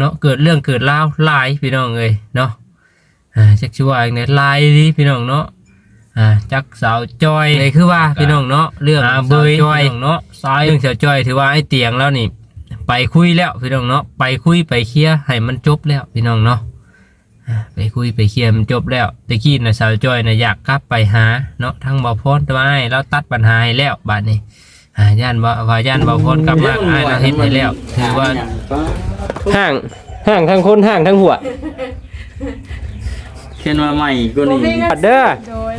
เนาะเกิดเรื่องเกิดราวหลายพี่น้องเอ้ยเนาะอ่าจักสิว่าอย่างไดหลายดิพี่น้องเนาะอ่าจักสาวจอยเลยคือว่าพี่น้องเนาะเรื่องเบยจอยเนาะสายเรื่องสาวจอยถือว่าไอ้เตียงแล้วนี่ ไปคุยแล้วพี่น้องเนาะไปคุยไปเคลียร์ให้มันจบแล้วพี่น้องเนาะอ่าไปคุยไปเคลียร์มันจบแล้วตะกี้น่ะสาวจอยน่ะอยากกลับไปหาเนาะทั้งบ่าวพรแต่ว่าไอ้เราตัดปัญหาให้แล้วบัดนี้ อ่าย่านว่าว่าย่านบ่าวพรกลับมาอ้ายเราเฮ็ดให้แล้วถือว่าห่างห่างทั้งคนห่างทั้งหัวเช่นว่าใหม่ก็นี่ปัดเด้อ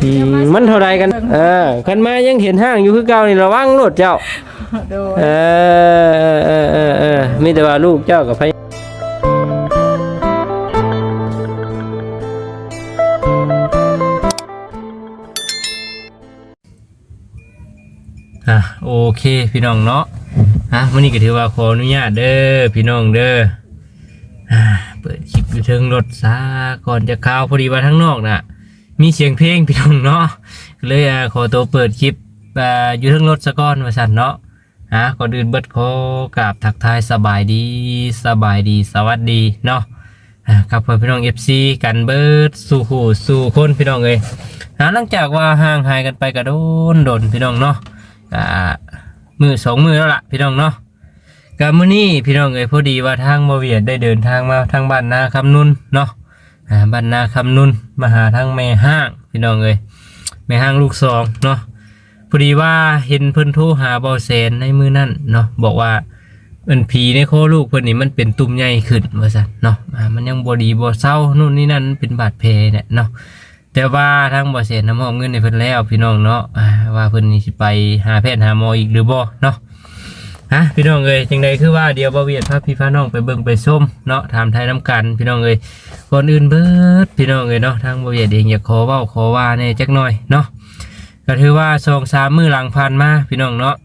อืมมันเท่าไรกัน เออคันมายังเห็นห้างอยู่คือเก่านี่ระวังรถเจ้าโดยเออเออเออเออมีแต่ว่าลูกเจ้ากับพย เคพี่น้องเนาะอะวันนี้ก็ถือว่าขออนุญาตเด้อพี่น้องเด้อเปิดคลิปอยู่เทิงรถซะก่อนจะเข้าวพอดีว่าทั้งนอกน่ะ มีเสียงเพลงพี่น้องเนาะเลยอะขอตัวเปิดคลิปอยู่เทิงรถซะก่อนว่าสั่นเนาะฮะก่อนอื่นเบิดขอกราบทักทายสบายดีสบายดีสวัสดีเนาะครับพี่น้อง FC กันเบิดสู่หูสู่คนพี่น้องเอ้ยฮะหลังจากว่าห่างหายกันไปกระโดนโดนพี่น้องเนาะ ก็มือสองมือแล้วล่ะพี่น้องเนาะก็มื้อนี้พี่น้องเอ้ยพอดีว่าทางบ่เวียดได้เดินทางมาทางบ้านนาคำนุ่นเนาะอ่าบ้านนาคำนุ่นมาหาทางแม่ห้างพี่น้องเอ้ยแม่ห้างลูกสองเนาะพอดีว่าเห็นเพิ่นโทรหาเบาแสนในมือนั่นเนาะบอกว่าเป็นผีในโคลูกเพิ่นนี่มันเป็นตุ่มใหญ่ขึ้นว่าซั่นเนาะมันยังบ่ดีบ่เศร้านู่นนี่นั่นเป็นบาดแผลเนี่ยเนาะ แต่ว่าทางเบาแสนนำมอบเงินให้เพิ่นแล้วพี่น้องเนาะว่าเพิ่นนี่สิไปหาแพทย์หาหมออีกหรือบ่เนาะฮะพี่น้องเอ้ยจังใดคือว่าเดี๋ยวบ่เวียดพาพี่พาน้องไปเบิ่งไปส้มเนาะถามไทยน้ำกันพี่น้องเอ้ยก่อนอื่นเบิดพี่น้องเอ้ยเนาะทางบ่เวียดเองอยากขอเว้าขอว่าแน่จักหน่อยเนาะก็ถือว่าสองสามมือหลังผ่านมาพี่น้องเนาะ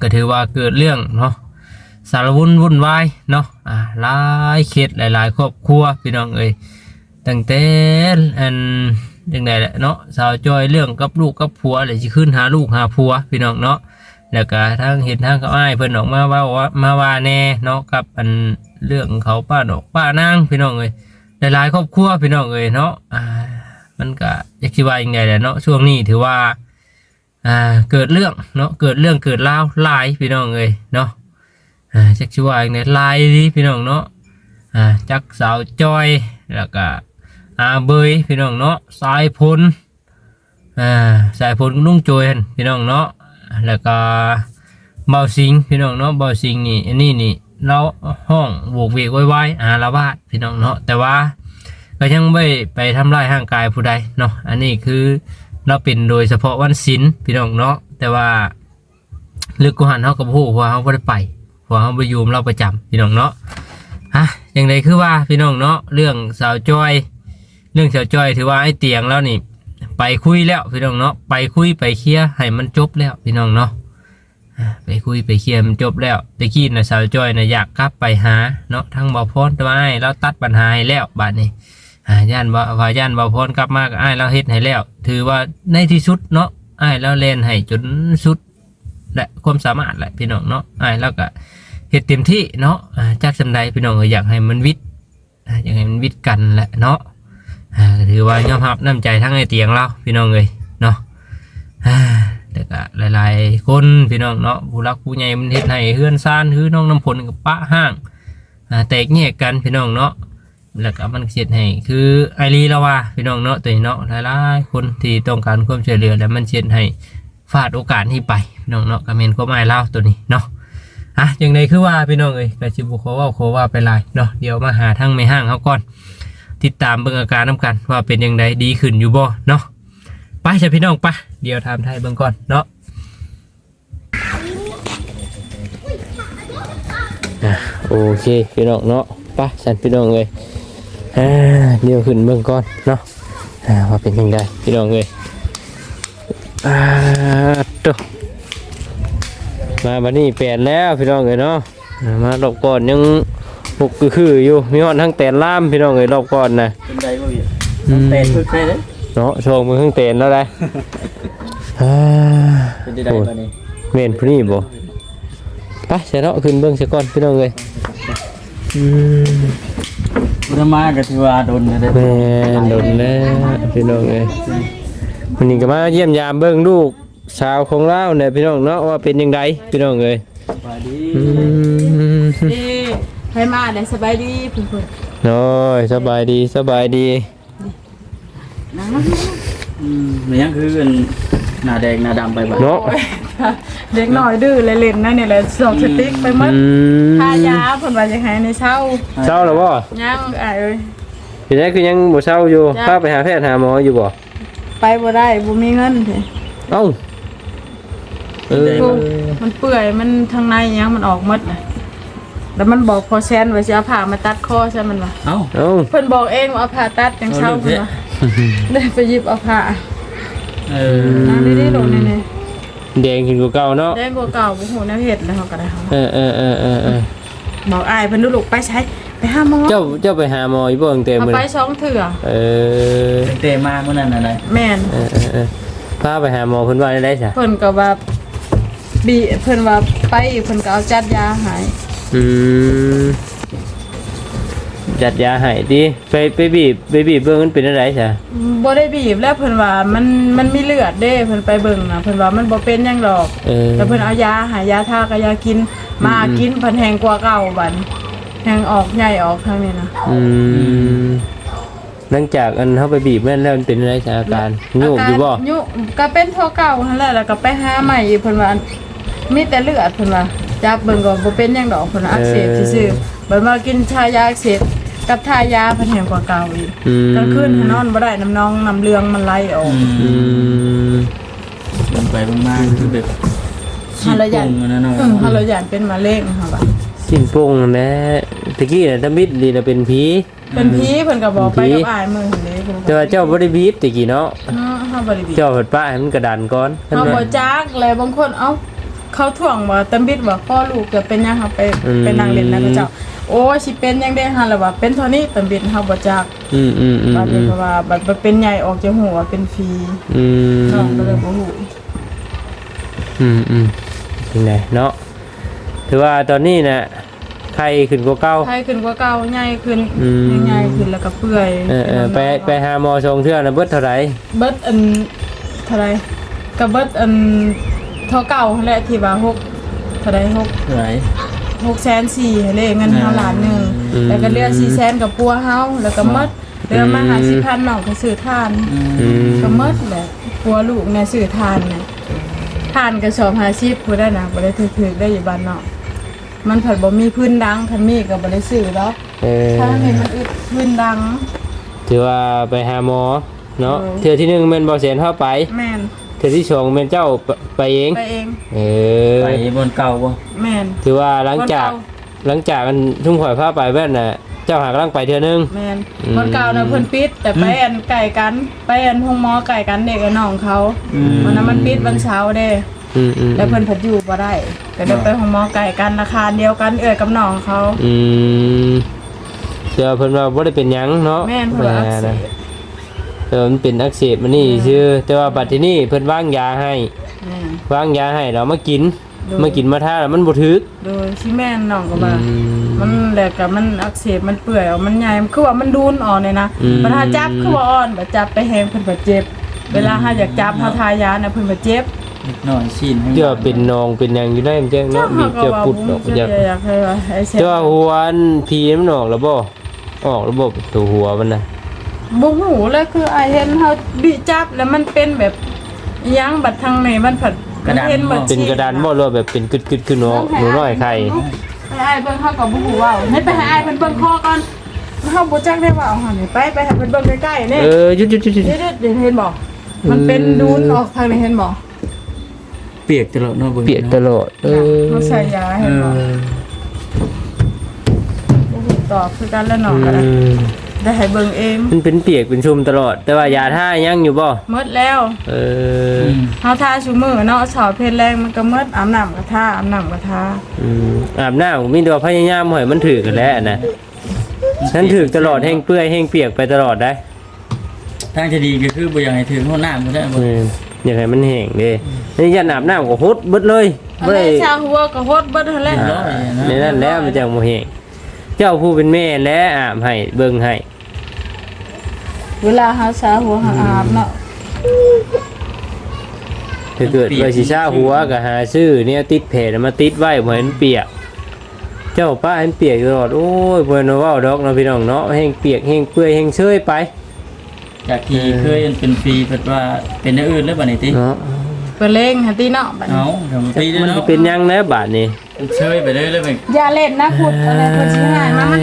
ก็ถือว่าเกิดเรื่องเนาะสารวุ่นวุ่นวายเนาะอ่าหลายเคสหลาย ๆ ครอบครัวพี่น้องเอ้ย ตั้งแต่อันยังไงแหละเนาะสาวจอยเรื่องกับลูกกับผัวอะไรจะขึ้นหาลูกหาผัวพี่น้องเนาะแล้วก็ทางเห็นทางเขาอ้ายเพิ่นออกมาว่าว่ามาว่าแน่เนาะกับอันเรื่องเขาป้าดอกป้านางพี่น้องเอ้ยหลายๆครอบครัวพี่น้องเอ้ยเนาะอ่ามันก็อยากคิดว่ายังไงแหละเนาะช่วงนี้ถือว่าอ่าเกิดเรื่องเนาะเกิดเรื่องเกิดราวหลายพี่น้องเลยเนาะอ่าจักชิว่าอย่างไงลายดิพี่น้องเนาะอ่าจักสาวจอยแล้วก็ อาเบยพี่น้องเนาะสายพลอ่าสายพลลุงโจยนพี่น้องเนาะแล้วก็เบาสิงพี่น้องเนาะเบาสิงนี่อันนี้นี่เราห้องโวกเวกไว้ไว้อาละวาดพี่น้องเนาะแต่ว่าก็ยังไม่ไปทำลายร่างกายผู้ใดเนาะอันนี้คือเราเป็นโดยเฉพาะวันศิลพี่น้องเนาะแต่ว่าลึกกุหันเขากับผู้เพราะเขาไม่ได้ไปเพระเขาไปยูมเราประจำพี่น้องเนาะฮะอย่างไรคือว่าพี่น้องเนาะเรื่องสาวจอย รื่องเสาวจอยถือว่าไอ้เตียงแล้วนี่ ไปคุยแล้วพี่น้องเนาะไปคุยไปเคลียร์ให้มันจบแล้วพี่น้องเนาะไปคุยไปเคลียร์มันจบแล้วตะกี้นะสาวจ้อยนะอยากกลับไปหาเนาะทั้งบ่อพรต่ว่าไอ้เราตัดปัญหาให้แล้วบัดนี้อ่าย่านว่าว่าย่านบ่าพรกลับมาก็อ้เราเฮ็ดให้แล้ว ถือว่าในที่สุดเนาะไอ้เราเล่นให้จนสุดและความสามารถแหละพี่น้องเนาะไอ้เราก็เฮ็ดเต็มที่เนาะจากสำใดพี่น้องอยากให้มันวิทย์อยากให้มันวิทย์กันแหละเนาะ ถือว่ายอมรับน้ำใจทั้งไอ้เตียงเราพี่น้องเลยเนาะแต่ก็หลายๆ คนพี่น้องเนาะผู้รักผู้ใหญ่มันเฮ็ดให้เฮือนซ่านคือน้องน้ำพลกับปะห้างอ่าแตกแยกกันพี่น้องเนาะแล้วก็มันเสียดให้คือไอรีล้วว่าพี่น้องเนาะตัวเนาะหลายๆคนที่ต้องการความช่วยเหลือแล้วมันเสียดให้ฟาดโอกาสที่ไปพี่น้องเนาะก็เมนก็ไม่เล่าตัวนี้เนาะอะอย่างไรคือว่าพี่น้องเอ้ยกระชิบุโคว่าโคว่าไปลายเนาะเดี๋ยวมาหาทั้งไม่ห้างเขาก่อน ติดตามเบิ่งอาการน้ากัน ว่าเป็นยังไงดีขึ้นอยู่บ่เนาะไปจ้ะพี่น้องไปเดี๋ยวทำไทยเบิ่งก่อนเนาะโอเคพี่น้องเนาะไปสันพี่น้องเลยเดี๋ยวขึ้นเบื้องก่อนเนาะว่าเป็นยังไงพี่น้องเลยอ่าตัวมาบันนี้เปลี่ยนแล้วพี่น้องเลยเนาะมารอบก่อนยัง หกคือคืออยู่มีหอดทั้งแตนล่ามพี่น้องเลยรอบก่อนนะเป็นไดบ่พี่อืมเตะคือใครเด้อเนาะโชว์มือทั้งแตนแล้วได้อ่าเป็นไดบ่นี่เมนผู้นี้บ่ไปเสร็จแล้วขึ้นเบื้องเสียก่อนพี่น้องเลยอืมบุรมาก็ถือว่าโดนนะเด้อแม่นโดนแล้วพี่น้องเอ้ยวันนี้ก็มาเยี่ยมยามเบิ่งลูกสาวของเราเนี่ยพี่น้องเนาะว่าเป็นยังไงพี่น้องเอ้ยสบายดีอืมเอ้ ให้มาได้สบายดีเพิ่นน้อยสบายดีสบายดีๆนะอืมมันยังคือเป็นหน้าแดงหน้าดำไปบ่เนาะเด็กน้อยดื้อเลยเล่นนั่นนี่แหละสอบสติ๊กไปหมดอืมค่ายาเพิ่นว่าจะให้ในเช้าเศร้าแล้วบ่ยังอ้ายเอ้ยเห็นไหมคือยังบ่เศร้าอยู่จ้ะพาไปหาแพทย์หาหมออยู่บ่ไปบ่ได้บ่มีเงินเด้เอ้าเออกูมันเปื่อยมันทางในยังมันออกหมดน่ะ แล้วมันบอกพอแซนว่าสิเอาผ้ามาตัดคอใช่มันว่าเอ้าเอ้าเพิ่นบอกเองว่าเอาผ้าตัดจังเช้าเพิ่นว่าเลยไปหยิบเอาผ้าเออนั่งดีๆลงนี่แดงขึ้นกว่าเก่าเนาะๆแดงกว่าเก่าบ่ฮู้แนวเฮ็ดแล้วเขาก็ได้เขาเออเออเออเออเออบอกอ้ายเพิ่นดูลูกไปใช้ไปหาหมอเจ้าเจ้าไปหาหมออยู่บ่ตั้งแต่เอามื้อไปนี้สองเถื่อเออเตะมาเมื่อนั้นอะไรแม่น เออเออเออพาไปหาหมอเพิ่นว่าได้ได้จ้ะเพิ่นก็ว่าบีเพิ่นว่าไปอีกเพิ่นก็เอาจัดยาใหาย อืมจัดยาให้ดิไปไปบีบไปบีบเบิ่งมันเป็นอะไรจ้ะบ่ได้บีบแล้วเพิ่นว่ามันมันมีเลือดเด้เพิ่นไปเบิ่งน่ะเพิ่นว่ามันบ่เป็นหยังดอก เออแต่เพิ่นเอายาใหายยาทากับยากิน มากินเพิ่นแฮงกว่าเก่าบัดแฮงออกใหญ่ออกทางนี้นะอืมหลังจากอันเฮาไปบีบแม่นแล้วมันเป็นอะไรจ้ะอาการโยกอยู่บ่าการยุก็เป็นเท่าเก่าหั่นแหละแล้วก็ไปหาใหม่อีกเพิ่นว่ามีแต่เลือดเพิ่นว่า จับเบิ่งก็บ่เป็นหยังดอกเพิ่นว่าอักเสบซื่อๆเบิ่งมากินชายาอักเสบกับทายาเพิ่นแฮงกว่าเก่าอีกอืม กลางคืนนอนบ่ได้น้ำนองน้ำเลืองมันไหลออก อืมเดินไปเบิ่งมาคือแบบขี้ฮาลายันโป่งอันนั้นเนาะอืมฮาลายันเป็นมะเร็งค่ะบัดสิ้นโป่งนั่นแหละตะกี้น่ะถ้ามิดดีน่ะเป็นผี เป็นผีเพิ่นก็บอกไปผี กับอ้ายมื้อนี้เพิ่นก็แต่ว่าเจ้าบ่ได้บีบตะกี้เนาะเนาะเฮาบ่ได้บีเจ้าเปิดป้าให้มันกระดานก่อนเฮาบ่จักเลยบางคนเอ้า เขาถ่วงว่าตำบิดว่าพ่อลูกเกิดเป็นหยังครับไปไปนั่งเล่นนะเขาเจ้า โอ้ยสิเป็นหยังได้หั่นล่ะว่าเป็นเท่านี้ตำบิดเฮาบ่จักอืมอืมอืมบัดอืนี้มก็ว่าบัดบ่เป็นใหญ่ออกจากหัวเป็นฟรีอืมน้องก็เลยบ่ฮู้อืมอืมเป็นไงเนาะถือว่าตอนนี้น่ะไข้ขึ้นกว่าเก่า ไข้ขึ้นกว่าเก่าใหญ่ขึ้นอืม ใหญ่ขึ้นแล้วก็เปื่อยเออเออไปไปหาหมอชงเทื่อนะเบิดเท่าไหร่เบิดอันเท่าไหร่ก็เบิดอัน เท่าเก่าหั่นแหละที่ว่าหกเท่าใดหกไหน หกแสนสี่เลยเงินเฮาล้านหนึ่งอืม แล้วก็เหลือสี่แสนกับปัวเฮาแล้วก็หมดเหลือมาหาสิพันน้องก็ซื้อทานอืมก็หมดแหละปัวลูกเนี่ยซื้อทานเนี่ยทานกระสอบหาชีพผู้ได้นะบ่ได้ถือๆได้อยู่บ้านนอกมันผัดบ่มีพื้นดังคันมีก็บ่ได้ซื้อดอกเออถ้ามีมันอึดพื้นดัง ถือว่าไปหาหมอเนาะเออ เทื่อที่หนึ่งแม่นบ่เสียนเข้าไป แม่น เทื่อที่สองแม่นเจ้าไปไปเอง ไปเองเออ ไปบนเก่าบ่แม่นถือว่าหลังจากคนเก่หลังจากอันทุ่งข่อยพาไปแว่นน่ะ เจ้าหากลังไปเทื่อนึง แม่นอืม คนเก่าน่ะเพิ่นปิด แต่ไปอันไก่กัน ไปอันห้องหมอไก่กันเด็กกับน้องเขาวันนั้นมันปิดวันเช้าเด้ อืมอืมแล้วเพิ่นผัดอยู่บ่ได้ก็เดินไปของหมอไก่กันราคาเดียวกันเอ่ยกับน้องเขา อืมเดี๋ยวเพิ่นว่าบ่ได้เป็นหยังเนาะแม่นเพิ่นว่าอักเสบ เออมันเป็นอักเสบมันนี่ชื่อแต่ว่าบัดที่นี่เพิ่นวางยาให้แม่นวางยาให้เรามากินดูมากินมาทาแล้วมันบ่ถึก โดยที่แม่นน้องก็ว่าอืมมันแหลกกับมันอักเสบมันเปื่อยออกมันใหญ่คือว่ามันดูนออกเลยนะอืมปัญหาจับคือว่าอ่อนบ่จับไปแฮงเพิ่นบ่เจ็บ เวลาหาอยากจับหาทายาน่ะเพิ่นบ่เจ็บนิดหน่อยชิ้นให้เจ้าเป็นนองเป็นหยังอยู่ได้มันจังเนาะบีบเจ้าปุดออกจะจากอยากให้ว่าไอ้เสบเจ้าหัวอันพีมันออกแล้วบ่ออกแล้วบ่ตัวหัวมันน่ะ บ่ฮู้เลยคือไอ้เห็นเฮาบิจับแล้วมันเป็นแบบอิหยังบัดทางไหนมันผัดมันเห็นหมดเป็นกระดานบ่หรือว่าแบบเป็นกึดๆขึ้นเนาะหนูน้อยไข่ไปไอ้เบิ่งเขากับบุหูว่าวให้ไปหาไอ้เพิ่นเบิ่งคอก่อนเขาบ่จักได้ว่าเอาหั่นนี่ไปไปหาเพิ่นเบิ่งใกล้ๆนี่เออหยุดๆเดี๋ยวๆเดี๋ยวเห็นบ่มันเป็นดูนออกทางนี้เห็นบ่เปียกตลอดเนาะบิ่งๆเปียกตลอดเออเขาใส่ยาเอเห็นบ่อโอ้โหตอบคือกันแล้วเนาะก็อืได้ม ได้ให้เบิ่งเองมันเป็นเปียกเป็นชุ่มตลอด แต่ว่ายาท่ายังอยู่บ่หมดแล้วเอออืมเฮาทาชูมือเนาะสาวเพชรแรงมันก็หมดอาบน้ำก็ทาอาบน้ำก็ทาอืมอาบน้ำมีแต่ว่าพยายามให้มันถือกันแหล้วนะฉันถือตลอดแห้งเปื้อยแห้งเปียกไปตลอดได้ทางจะดีก็คือบ่อยากให้ถึงห้องน้ำบ่ได้บ่อืมอยากให้มันแห้งเด้นี่ยันอาบน้ำก็ฮดเบิดเลยอันบ่ได้นี้ชาหัวก็โฮดเบิดหั่นแหละร้อยนะในนั้นแล้วมันจะบ่แห้งเจ้าผู้เป็นแม่และอาบให้เบิ่งให้ เวลาหาสาหัวหาอาบเนาะถ้าเกิดว่าสิซาหัวก็หาซื้อเนี่ยติดเพจมาติดไว้บ่ให้มันเปียก เจ้าป้าให้มันเปียกตลอดโอ้ยเพิ่นว่าเว้าดอกเนาะพี่น้องเนาะแห้งเปียกแห้งเปื่อยแห้งเชยไปจากที่เคยเป็นฟรีเพิ่นว่าเป็นอย่างอื่นแล้วบัดนี้ติเนาะไปเล่งหันตีเนาะบัดนี้เอาทำปีมันเนาะเป็นหยังนะบาดนี้เชยไปเรื่อยๆไปอย่าเล่นนะพูดอะไรเพิ่นสิหายมามา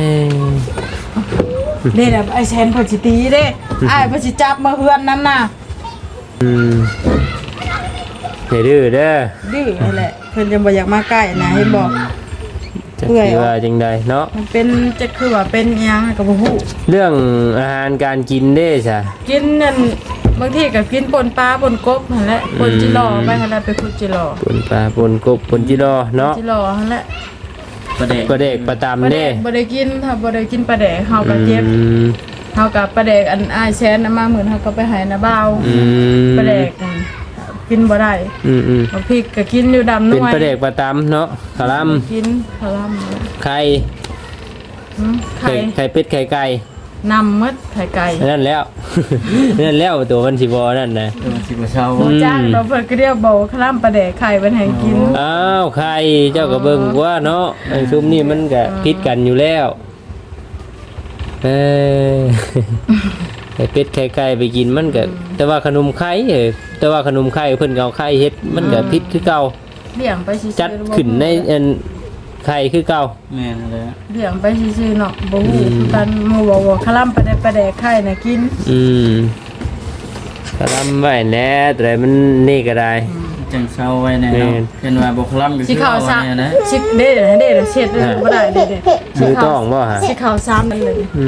เด้แบบไอ้แซนเพิ่นสิตีเด้อ้ายเพิ่นสิจับมาเฮือนนำน่ะอืมอย่าดื้อเด้อดื้อนั่นแหละเพิ่นจะบ่อยากมาใกล้นะเห็นบ่จะเปื่อยคิดว่าจังใดเนาะมันเป็นจะคือว่าเป็นอิหยังก็บ่ฮู้เรื่องอาหารการกินเด้จ้ะกินนั่นบางทีก็กินปนปลาปนกบหั่นแหละปนจิรอไปหั่นแหละไปขุดจิรอปนปลาปนกบปนจิรอเนาะจิรอหั่นแหละ ประเด็กก็เด็กประตามบ่ได้เด้บ่ได้กินถ้าบ่ได้กินปลาแดกเฮาก็เจ็บอืมเฮากับปลาแดกอันอ้ายแซนน่ะมาเหมือนเฮาก็ไปให้นาบ่าวอืมปลาแดกนั่นกินบ่ได้อืมอืมบางทีก็กินอยู่ดำเป็นน้อยประเด็กประตามเนาะขะลกินพะลำำไข่อืมไข่ไข่ไข่เป็ดไข่ไก่ นำหมดไข่ไก่นั่นแล้ว นั่นแล้วตัวมันสิบอนั่นนะเออสิบ่เช่าโอ้จ้างเราเพิ่นก็เรียกเบาคลำปลาแดกไข่เป็นให้กินอ้าวไข่เจ้าก็เบิ่งว่าเนาะไอ้ซุมนี่มันก็คิดกันอยู่แล้วเออไข่เป็ดไข่ไก่ไปกินมันก็แต่ว่าขนมไข่เออแต่ว่าขนมไข่เพิ่นก็เอาไข่เฮ็ดมันก็พิษคือเก่าเลี้ยงไปซื่อๆจัดขึ้นในอัน ไข่คือเก่าแม่นเลยเลี้ยงไปซื่อๆเนาะบ่ฮู้กันหมู่บอกว่าคลำปลาแดกปลาแดกไข่น่ะกินอืมก็ทำไว้แน่แต่มันนี่ก็ได้ จังเช่าไว้แน่แม่เนาะนเป็นว่าบ่คล่ำก็สิคือข้าวเอาซาไว้เนี่ยนะสิเด้เด้เช็ดเด้บ่ได้เด้เด้มือต้องบ่ฮะสิข้าวซ้ำนั่นเลยอื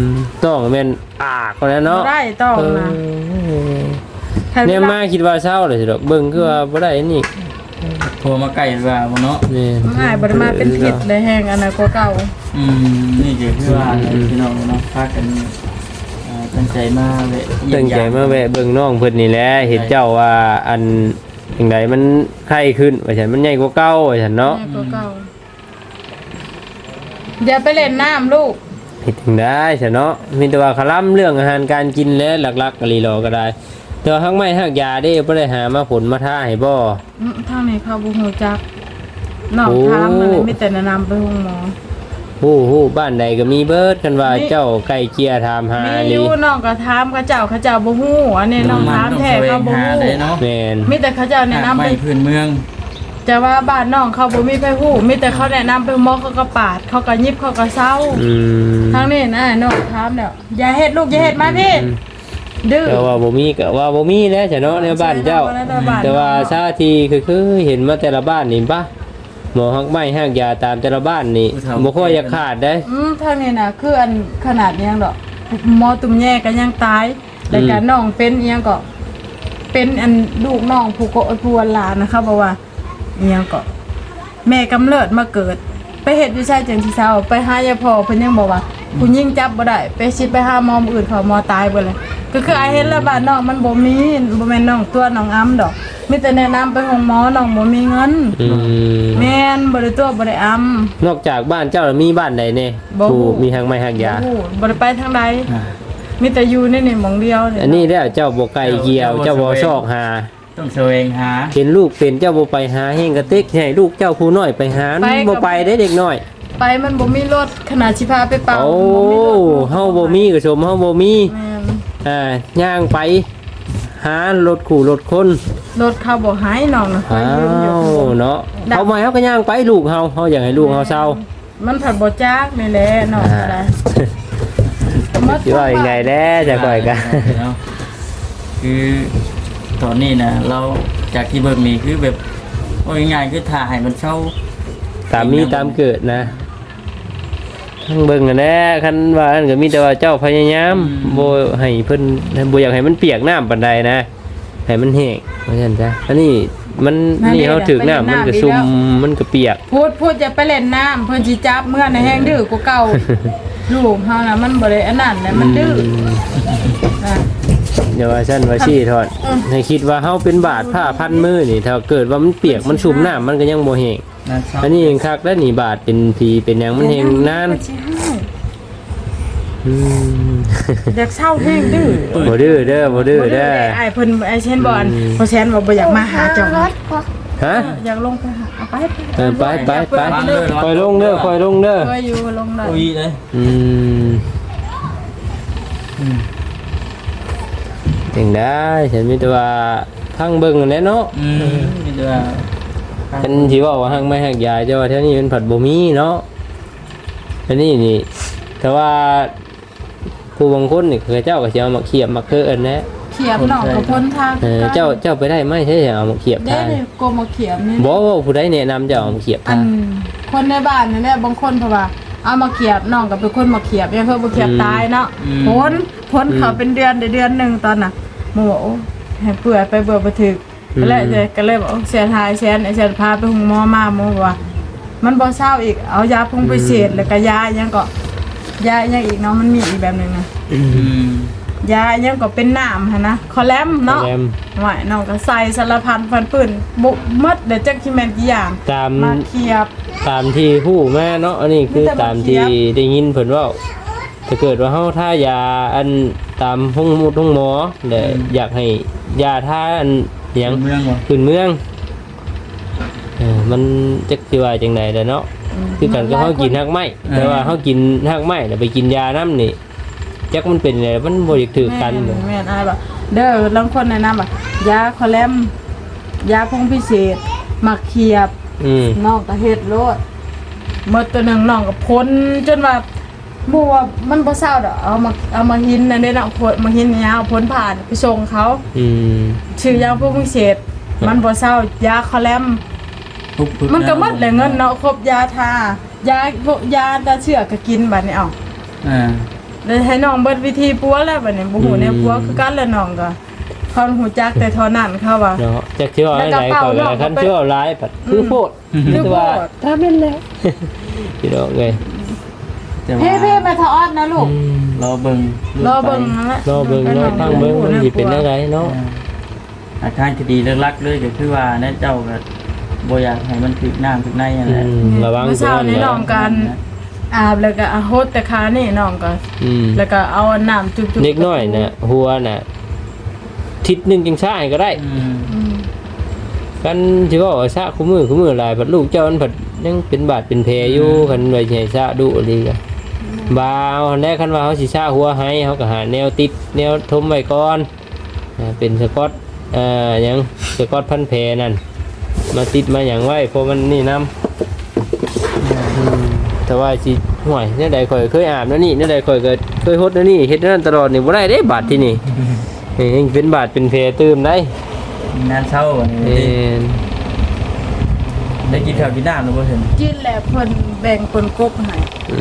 มต้องแม่นอากคนนั้นบ่เนาะได้ต้องนะเออใครเนี่ยวลมาคิดว่าเศร้าเลยสิดอกเบิ่งคือว่าบ่ได้นี่ โทรมาใกล้ว่าบ่เนาะนี่ง่ายบ่ได้มาเป็นผิดได้แห้งอันนั้นก็เก่าอืมนี่ก็คือว่าพี่น้องเนาะพากันอ่าตั้งใจมาแวะเยี่ยตั้งใจมาแวะเบิ่งน้องเพิ่นนี่แหละเห็นเจ้าว่าอันจังไดมันไข้ขึ้นว่าฉันมันใหญ่กว่าเก่าว่าฉันเนาะแม่ก็เก่าอย่าไปเล่นน้ำลูกเฮ็ดจังได้ฉันเนาะมีแต่ว่าคลำเรื่องอาหารการกินและหลักๆก็ลีรอก็ได้ แต่ว่าทั้งไม้ทั้งยาเด้บ่ได้หามาผลมาท่าให้บ่อืมทางนี้เขาบ่ฮู้จักน้องโอ้ถามมาเลยมีแต่แนะนำไปห้องหมอฮู้ฮู้บ้านใดก็มีเบิดกันว่ามีเจ้าไก่เกียร์ถามหามีอลียู่น้องก็ถามเขาเจ้าเขาเจ้าบ่ฮู้อันนี้น้องถามแท้เขาบ่หาฮู้ได้เนาะแม่นมีแต่เขาเจ้าแนะนำไปไปพื้นเมือง จะว่าบ้านน้องเขาบ่มีไปฮู้มีแต่เขาแนะนำไปหมอเขาก็ปาด เขาก็ยิบเขาก็เศร้าอืม ทางนี้นะน้องถามแล้วอย่าเฮ็ดลูกอย่าเฮ็ดมาพี่ ดื้อแต่ว่าบ่มีก็ว่าบ่มีแหล้วจ้ะเนาะในบ้านเจ้าใช่ในบ้านแต่ว่าชาทีคือคือเห็นมาแต่ละบ้านนี่ปะหมอฮักไม้ฮักยาตามแต่ละบ้านนี่บ่ค่อยอยากขาดได้อืมทางนี้น่ะคืออันขนาดนี้ยังดอกหมอตุ่มแย่ก็ยังตายแล้วก็น้องเป็นอีหยังก็ เป็นอันลูกน้องผู้โกผู้หลานนะคะบอกว่าอีหยังก็ แม่กำเนิดมาเกิด ไปเฮ็ดวิชาจังที่เช้าไปหายาพ่อเพิ่นยังบอกว่าผู้หญิงจับบ่ได้ไปสิไปหาหมอมอื่นเขาหมอตายเบิดเลย ก็คือไอายเห็นแล้วบ้านน้องมันบ่มีบ่แม่นน้องตัวน้องอ้ํดอกมีแต่แนะนำไปห้องหมอน้องบ่มีเงินอืมแม่นบ่ได้ตัวบ่ได้อ้ํนอกจากบ้านเจ้าแล้วมีบ้านใดแน่บ่ฮู้ผู้มีฮักไม้ฮักยา บ่ฮู้บ่ได้ไปทางใดอ่ามีแต่อยู่ในนี่หม่องเดียวเยอันนี้แล้วเจ้าบ่ไกลเกี่ยว เจ้าบ่ชอกหา ต้องแสวงหาเห็นลูกเป็นเจ้าบ่ไปหาเฮงกระติกให้ลูกเจ้าผู้น้อยไปหาบ่ไปได้เด็กน้อยไปมันบ่มีรถขนาดสิพาไปเป่าโอ้บ่มีรถเฮาบ่มีก็ชมเฮาบ่มีแม่น อ่าย่างไป หารถขู่รถคนรถเขาบอกหายน้องนะคออ้ายยืมอยู่ วเนาะดับ เขามาเขาก็ย่างไปลูกเฮาเฮาอยากให้ลูกเฮาเศร้ามันผัดบจักนี่แหละน้องอะไรสิว่ายังไงแน่จะก่อยกัน เนาะคือตอนนี้นะเราจากที่เบิ่งนี่คือแบบโอ้ยง่ายๆคือถ่ายมันเช่าตามมีตามเกิดนะ ทั้งเบิ่งกันแน่คันว่าอันก็มีแต่ว่าเจ้าพยายามบ่ให้เพิ่นบ่อยากให้มันเปียกน้ำปานใดนะให้มันแห้งว่าซั่นจ้ะอันนี้มันนี่เฮาถึกน้ำมันก็ซุ่มมันก็เปียก พูดพูดจะไปเล่นน้ำเพิ่นสิจับเมื่อในแห้งดื้อกว่าเก่าลูกเฮานะมันบ่ได้อันนั้นแหละมันดื้อนะ เดี๋ยวว่าฉันว่าชี้ทอดให้คิดว่าเฮาเป็นบาดผ้าพันมือนี่ถ้าเกิดว่ามันเปียกมันชุ่มน้ำมันก็ยังบ่แห้งนะเช้าอันนี้เองคักแล้วนี่บาดเป็นผีเป็นหยังมันแห้งนานสิให้อืมอยากเศร้าแห้งดื้อบ่ดื้อเด้อบ่ดื้อเด้อไอ้เพิ่นไอ้เช่นบอลพอเช่นบอกบ่อยากมาหาเจ้าฮะอยากลงไปหาเอาไปเออไปไปไปคอยลงเด้อคอยลงเด้อเคยอยู่ลงได้อุ้ยเลยอืม จังได้ฉันมีแต่ว่าพังเบิ่งนั่นแหละเนาะอืมนี่เด้อฉันสิว่าว่าหักไม่หักยายแต่ว่าแถวนี้มันผัดบ่มีเนาะอันนี้นี่แต่ว่าผู้บางคนนี่เขาเจ้าก็สิเอามาเขียบมาเคืออันนะเขียบหนองกับพ้นทางเออเจ้าเจ้าไปได้ไหมใช่เอามาเขียบได้ทานเลยโกมาเขียบนี่บอกว่าผู้ใดแนะนำเจ้าเอามาเขียบอัทานนคนในบ้านนั่นแหละบางคนเพราะว่าเอามาเขียบน้องกับเป็นคนมาเขียบยังเพิ่นบ่เขียบตายเนาะพ้นพ้นเขาเป็นเดือนได้เดือนหนึงตอนน่ะ หมู่บอกโอ้ให้เปื่อยไปเบื่อบ่ถึกก็เลยเลยก็เลยบอกโอ้เสียทายแซนไอ้แซนพาไปหุงหมอมาหมอบอกว่า มันบ่เศร้าอีกเอายาพุ่งไปเศษแล้วก็ยาอิหยังก็ยาอิหยังอีกเนาะมันมีอีกแบบหนึงนะอืมยาอิหยังก็เป็นน้ำหั่นนะคอแลมเนาะ แรมหวายน้องก็ใส่สารพันฟันปืนบุหมดเดี๋ยวจักสิแม่นกี่อย่างตามมาเขียบ ตามที่ผู้แม่เนาะอันนี้คือมีแต่ตามบักเขีที่ยบได้ยินเพิ่นเว่าถ้าเกิดว่าเฮาท่ายาอัน ตามห้องหมุดห้องหมอเด้อยากให้ยาท่าอันหยังเมืองบ่พื้นเมืองเออมันจักสิว่าจังได๋ล่ะเนาะคือกันก็เฮากินหักไม้แต่ว่าเฮากินหักไม้แล้วไปกินยาน้ำนี่จักมันเป็นไงมันบ่อยากถือกันแม่แม่นอายบอกเด้อลางคนแนะนำว่ายาคอแลมยาพงพิเศษหมักเขียบอืมน้องก็เฮ็ดโลดเมื่อตัวหนึงน้องก็พ้นจนว่า หมู่ว่ามันบ่เศร้าดอกเอามาเอามาหินนั่นเด้เนาะพ้นมาหินยาวพ้นผ่านไปส่งเขาอืมชื่อยาพงพิเศษมันบ่เศร้ายาคอแลมปุ๊บปุ๊บมันก็หมดแหละเงินเนาะครบยาทายาพวกยาตาเชื่อก็กินบัดนี้เอ้าอ่าเลยให้น้องเบิดวิธีปัวแล้วบัดนี้บ่ฮู้แนวปัวคือกันแล้วน้องก็เขาฮู้จักแต่เท่านั้นเขาว่าเนาะจักสิว่าจังไดก็แล้วคันสิว่าหลายปัดคือโพดคือแต่โพว่าดถ้าแม่นแล้วพี่น้องเอ้ย แต่ว่าเพ่เพ่มาทอดนะลูกอืมรอเบิ่งรอเบิ่งนั่นแหละรอเบิ่งรอฟังเบิ่งมันสิเป็นจังไดเนาะอ่าอาการคดีเลิกๆเลยก็คือว่านั่นเจ้าก็บ่อยากให้มันถึกน้ำถึกในนั่นอืแหละมระวังเมื่อตัวเช้านั้นนี้แหน้ละองกันอาบแล้วก็อาโฮดแต่ขานี่น้องก็อืมแล้วก็เอาน้ำจุ๊บๆเล็กน้อยน่ะหัวน่ะทิศหนึงจังซ่ายก็ได้ อืมอืมกันที่ว่าว่าซะคู่มือคู่มือหลายผัดลูกเจ้ามันผัดยังเป็นบาดเป็นแผลอยู่คันไว้สิให้ซะดุอะไรก็ บาวแน่คันว่าเขาสิซะหัวให้เขาก็หาแนวติดแนวทมไว้ก่อนอ่าเป็นสกอตเอ่อหยังสกอตพันแผลนั่นมาติดมาหยังไว้เพราะมันนี่นํอืมแต่ว่าสิห่วยเนี่ยใดข่อยเคยอาบแล้วนี่เนี่ยใดข่อยก็เคยฮดแล้วนี่เฮ็ดนั่นตลอดนี่บ่ได้เด้บาดที่นี่เอ้ยเป็นบาดเป็นแผลตื่มได้ งานเช้าวันเอ็นี้น ได้กินข้าวกินน้ำหรือบ่เห็นกินแล้วเพิ่นแบ่งคนกบให้อื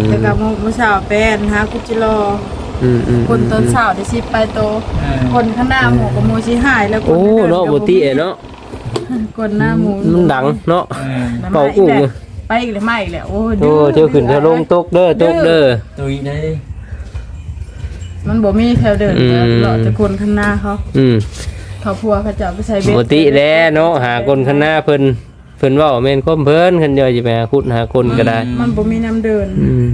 มแล้วก็มื้อเช้าแป้นหากุจิโลอืมอืมคนตอนเช้าได้สิไปโตเออคนข้างหน้าหมูกับหมูสิหายแล้วคนโอ้ข้งหเนาะบ่ติเอ้เนาะคนหน้าหมูมันดังเนาะ เออแล้วเป่ามาอุ้งแล้วไปอีกแล้วมาอีกแล้วโอ้โอ้เที่ยวขึ้นเที่ยวลงตกเด้อตกเด้อตุยได้มันบ่มีแถวเดินอืม เลาะแต่คนข้างหน้าเขาอืมเขาพัวเขาจะเอาไปใส่เบ็ดบ่ติแลเนาะหาคนข้างหน้าเพิ่นเพิ่นเว้าแม่นความเพิ่นคันเดียวสิไปหาคุดหาคนก็ได้ มันบ่มีน้ำเดินอืม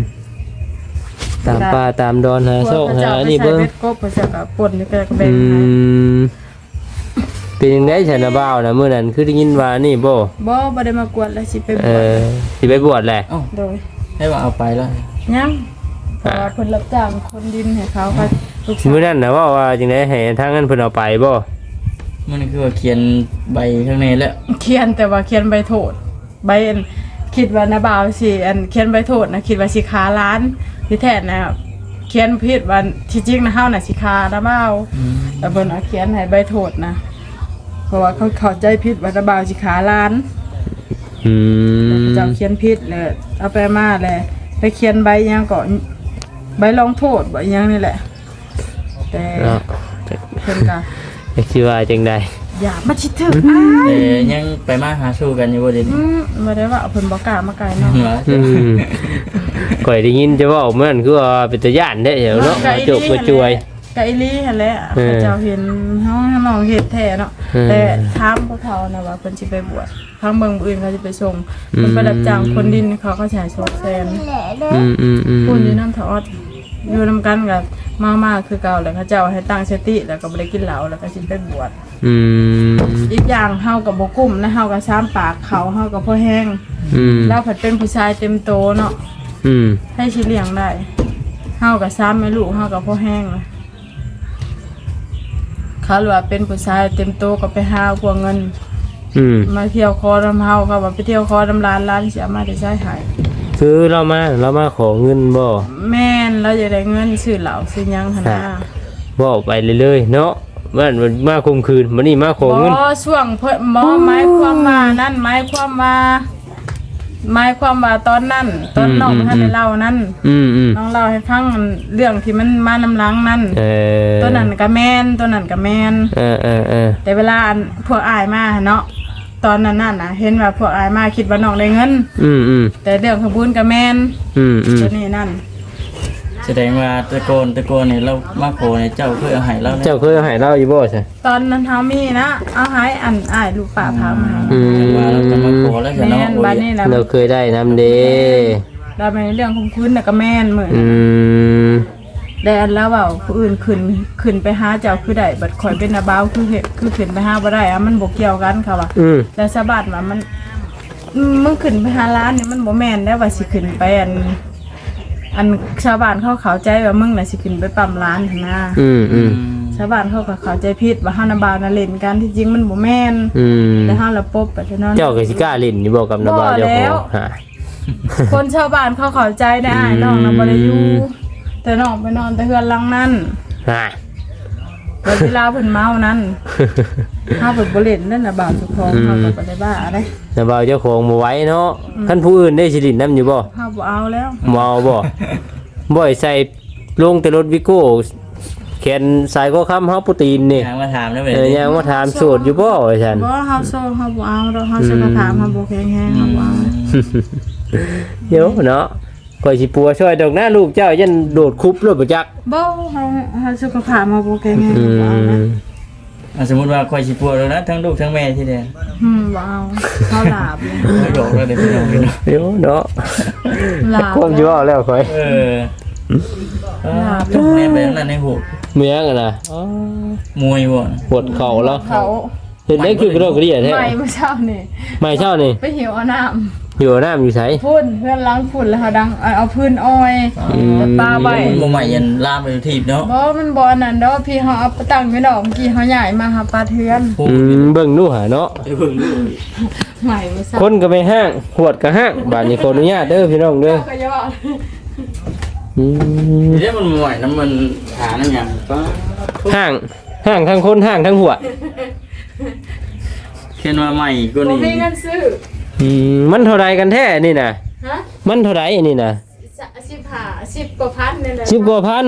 ตามป่าตามดอนหาพัวโซกเขาหาจะเอาไปนี่ใส่เบิ่งเบ็ดกบเขาจะกับป่นนี่ก็แบ่อืงให้มเป็นจังได๋ฉันน่ะบ่าวน่ะมื้อนั้นคือได้ยินว่านี่บ่บ่บ่ได้มากวดแล้วสิไปบเอวชอสิไปบวชแหละ เอ้าโดยให้ว่าเอาไปแล้วยังเพราะว่าเพิ่นรับจ้างคนดินให้เขาก็ลูกสาวมื้อนั้นน่ะว่าว่าจังได๋ให้ทางนั้นเพิ่นเอาไปบ่ มันคือว่าเขียนใบข้างในแล้วเขียนแต่ว่าเขียนใบโทษ ใบอันคิดว่านาบ่าวสิอันเขียนใบโทษนะคิดว่าสิค้าร้านที่แท้นะเขียนผิดว่าที่จริงนะเฮาน่ะสิค้านาบ่าวแต่เพิ่นเอาเขียนให้ใบโทษนะ เพราะว่าเขาเข้าใจผิดว่านาบ่าวสิค้าร้านอืมเจ้าเขียนผิดเลยเอาไปมาเลยไปเขียนใบหยังก่อนใบลองโทษบ่อิหยังนี่แหละ แต่เนาะเพิ่นก็ จักสิว่าจังได๋อย่ามาชิดถึงอ้ายแต่ยังไปมาหาสู้กันอยู่บ่เดี๋ยวอืนี้มบ่ได้ว่าเอาเพิ่นบ่กล้ามาไกลเนาะเหรออืมข่อยได้ยินจะเว่าเหมือนคือว่าเป็นตาย่านได้อเดี๋ยวเนาะก็อีจบนี่กระจวยกกะอีหลีหั่นแหละเออเขาเจ้าเห็นเฮาน้องเฮ็ดแท้เนาะเออแต่ถามพวกเขานะว่าเพิ่นสิไปบวชทางเมืองอื่นเขาสิไปส่งอืม เพิ่นไปรับจ้างคนดินเขาก็ใช้2แสนอืมอืมอืมพูดอยู่น้ำทอด อยู่นำกันกับมาม่าคือเก่าแล้วเขาเจ้าให้ตั้งสติแล้วก็บ่ได้กินเหล้าแล้วก็สิไปบวชอืมอีกอย่างเฮากับบ่กุ้มและเฮากับซ้ำปากเขาเฮากับพ่อแห้งอืมแล้วผัดเป็นผู้ชายเต็มโตเนาะอืมให้สิเลี้ยงได้เฮากับซ้ำแม่ลูกเฮากับพ่อแห้งเลยเขาหรือว่าเป็นผู้ชายเต็มโตก็ไปหาพวกเงินอืมมาเที่ยวคอน้ำเฮาเขาว่าไปเที่ยวคอน้ำร้านร้านสิเอามาได้ใช้หาย คือเรามาเรามาขอเงินบ่แม่นเราจะได้เงินซื้อเหล้าซื้อหยังหั่นนะบ่ไปเรื่อยๆเนาะมันมันมาคมคืนมันนี่มาขอเงินบ่ช่วงเพิ่นบ่หมายความว่านั่นหมายความว่าหมายความว่าตอนนั้นตอนน้องท่านได้เล่านั้นอืมอืมน้องเล่าให้ฟังเรื่องที่มันมาน้ำหลังนั้นเออตัวนั้นก็แม่นตัวนั้นก็แม่นเออเออเออแต่เวลาอันพวกอายมาเนาะ ตอนนั้นน่ะนะเห็นว่าพวกอายมาคิดว่าน้องได้เงิน อืมอืมแต่เรื่องขบุญก็แม่นอืมอืมตัวนี้นั่นแสดงว่าตะโกนตะโกนนี่เรามาโคเนี่ยเจ้าเพื่อเอาให้เราเนี่ยเจ้าเคยให้เราอยู่บ่ใช่ตอนนั้นเฮามีนะเอาให้อันอายลูกป่าพามาให้อืมว่าเราจะมาโคแล้วจะแม่เนาะนโอ้บัดยนี้นะเราเคยได้น้ำเด้เราไปเรื่องของคุณน่ะก็แม่นเหมือนอืม แต่อันแล้วเว้าผู้อื่นขึ้นขึ้นไปหาเจ้าคือได้บัดข่อยเป็นนาบาวคือเฮ็ดคือขึ้นไปหาบ่ได้อะมันบ่เกี่ยวกันค่ะว่าอืมแต่สะบัดว่ามันอืมมึงขึ้นไปหาร้านนี่มันบ่แม่นได้ว่าสิขึ้นไปอัน อันชาวบ้านเขาเข้าใจว่ามึงน่ะสิขึ้นไปปั๊มร้านหั่นนะอืมอืมชาวบ้านเขาก็เข้าใจผิดว่าเฮานาบาวน่ะเล่นกันที่จริงมันบ่แม่นอืมแต่เฮาละปบไปเท่านั้น เจ้าก็สิกล้าเล่นอยู่บ่กับนาบาเจ้าบ่แล้ของว ฮะ คนชาวบ้านเขาเข้าใจได้อ้ายน้องน่ะบ่ได้อยู่ แต่น้องไปนอนแต่เฮือนหลังนั้นฮะแล้วเวลาเพิ่นเมานั้นเฮาเพิ่นบ่เล่นนั่นน่ะบาปเจ้าของเฮาก็บ่ได้บ้าเด้นาบาเจ้าของบ่ไหว้เนาะท่านผู้อื่นได้สิลินน้ำอยู่บ่เฮาบ่เอาแล้วเมาบ่ บ่ให้ใส่ลงแต่รถวิโก้แขนสายก็ค้ำเฮาโปรตีนนี่ทางมาถามได้ไหมเออยังมาถามโสดอยู่บ่ว่าฉันบ่เฮาโซ่เฮาบ่เอาดอกเฮาสิมาถามเฮาบ่แข็งแรงเฮาบ่เอา เดี๋ยวเนาะ ก่อยสิปัวช่วยดอกหน้าลูกเจ้ายันโดดคุบรถบ่จักบ่เฮาเฮาสุขภาพเฮาบ่แข็งแรงอืเฮาบ่เอานะมอะสมมติว่าคอยสิปัวแล้วนะทั้งลูกทั้งแม่ที่เดียวอืมบ่เอาเฮาหลาบเลยไม่บอกเลยเดี๋ยวพี่น้องพี่น้องเดี๋ยวเนาะหลาบความสิเว้าแล้วค่อยเออเออทุกแม่ไปนั่นในหูเมียกันน่ะอ๋อมวยบ่นปวดเข่าแล้วเขาเห็นได้คือกระโดดกระเดียแท้ไม่เมื่อเช้านี่ไม่เช้านี่ไปหิวเอาน้ำ อยู่น้ำอยู่ไส พุ่นเพื่อนล้างฝุ่นแล้วเขาดังเอาเอาพื้นอ้อยแล้วปลาใบมันบ่ใหม่ยันลามไปทีบเนาะบ่มันบ่นั่นดอกพี่เขาเอาไปตั้งไว้ดอกเมื่อกี้เขาใหญ่มาหาปลาเทือนพูดอืมเบิ่งดูหาเนาะไปเบิ่งลูกใหม่เมื่อเช้าคนก็ไปห้างขวดก็ห้างบาดนี้ขออนุญาตเด้อพี่น้องเด้อก็ย่ออืมเดี๋ยวมันใหม่น้ำมันหานั่นยังก็ห้างห้างทั้งคนห้างทั้งหัวเขียนว่าใหม่ก็บ่นี่มีเงินซื้อ อืมมันเท่าไรกันแท้นี่น่ะ ฮะมันเท่าไรนี่น่ะสิบห้าสิบกว่าพันนี่แหละสิบกว่าพัน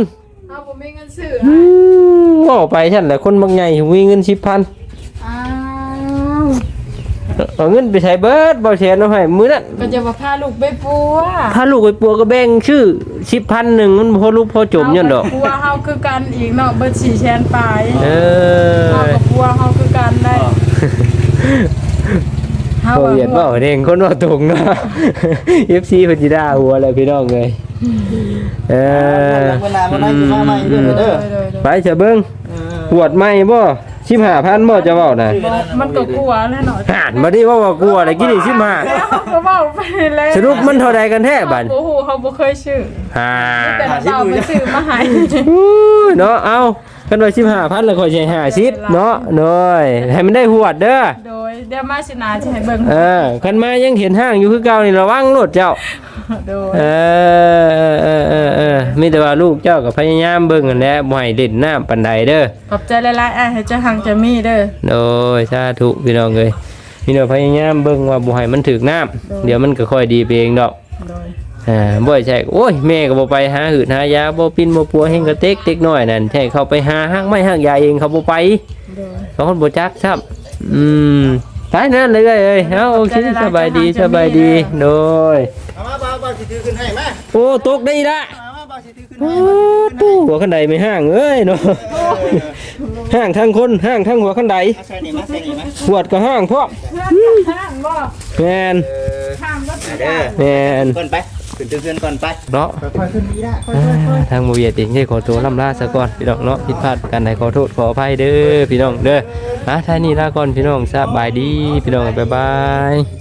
เอาบ่มีเงินซื้ออืมว่าไปฉันแหละคนบางใหญ่มีเงินสิบพันอ้าวเอาเงินไปใช้เบิดบ่แชนเอาให้มื้อนั้นก็จะว่าพาลูกไปปัวพาลูกไปปัวก็แบ่งชื่อสิบพันหนึ่งมันพอลูกพอจมยันดอกปัวเฮาคือกันอีกเนาะเบิด4แสนปลายเออเฮากับปัวเฮาคือกันได้ เฮาพอเวียนเปล่าเด้งคนว่าตรงเนาะ FC เพิ่นสิด่าหัวแล้วพี่น้องเอ้ยเออเวลามันได้อยู่มาใหม่เด้อเด้อไปเถอะเบิ่งปวดไหมบ่15,000บ่จะเว้าน่ะมันก็กลัวแน่นอนห่านบ่ได้ว่าว่ากลัวได้กินนี่15แล้วเขาก็บอกไปเลยสรุปมันเท่าใดกันแท้บัดโอ้โหเขาบ่เคยชื่อฮ่าแต่เราเอาไปซื้อมาให้อู้ยเนาะเอากันไว้15,000แล้วค่อยใช้50เนาะหน่อยให้มันได้หวดเด้อโดย เดี๋ยวมาสินาจะให้เบิ่งเออคันมายังเห็นห้างอยู่คือเก่านี่ระวังรถเจ้า โดยเออเออเออเออมีแต่ว่าลูกเจ้าก็พยายามเบิ่งกันแหล้วบ่ให้เล่นน้ำปานใดเด้อ ขอบใจหลายๆอะให้เจ้าหังจะมีเด้อ โดยสาธุพี่น้องเอ้ยมีแต่พยายามเบิ่งว่าบ่ให้มันถึกน้ำเดี๋ยวมันก็ค่อยดีไปเองดอกโดยอ่าบ่ใช่โอ้ยแม่ก็บ่ไปหาหืดหายาบ่ปินบ่ปัวเฮงกระเต็กเต็กน้อยนั่นใช่เขาไปหาหากไม้หากยาเองเขาบ่ไปโดย เขาคนบ่จักครับ อืมไปนั่นเลยเอ้ยเอาโอเคสบายดีสบายดีโดยเอามาบ่าวบ่าวสิถือขึ้นให้มาโอ้ตกได้อีกละมามาบ่าวสิถือขึ้นโอ้ตู้หัวขันไดไม่ห้างเอ้ยเนาะห้างทั้งคนห้างทั้งหัวขันไดมาใส่นี่มาใส่นี่มาหวดก็ห้างพร้อมเพื่อนข้างบ่แมนเออข้างรถเด้อแมนก่อนไป ขึ้นเตือนก่อนไปเนาะค่อยๆขึ้นดีละค่อยอ่าทางโมเวียติงให้ขอตัวล่ำลาซะก่อนพี่น้องเนาะผิดพลาดกันใดขอโทษขออภัยเด้อพี่น้องเด้ออะท่านี้ลาก่อนพี่น้องสบายดีพี่น้องบ๊ายบาย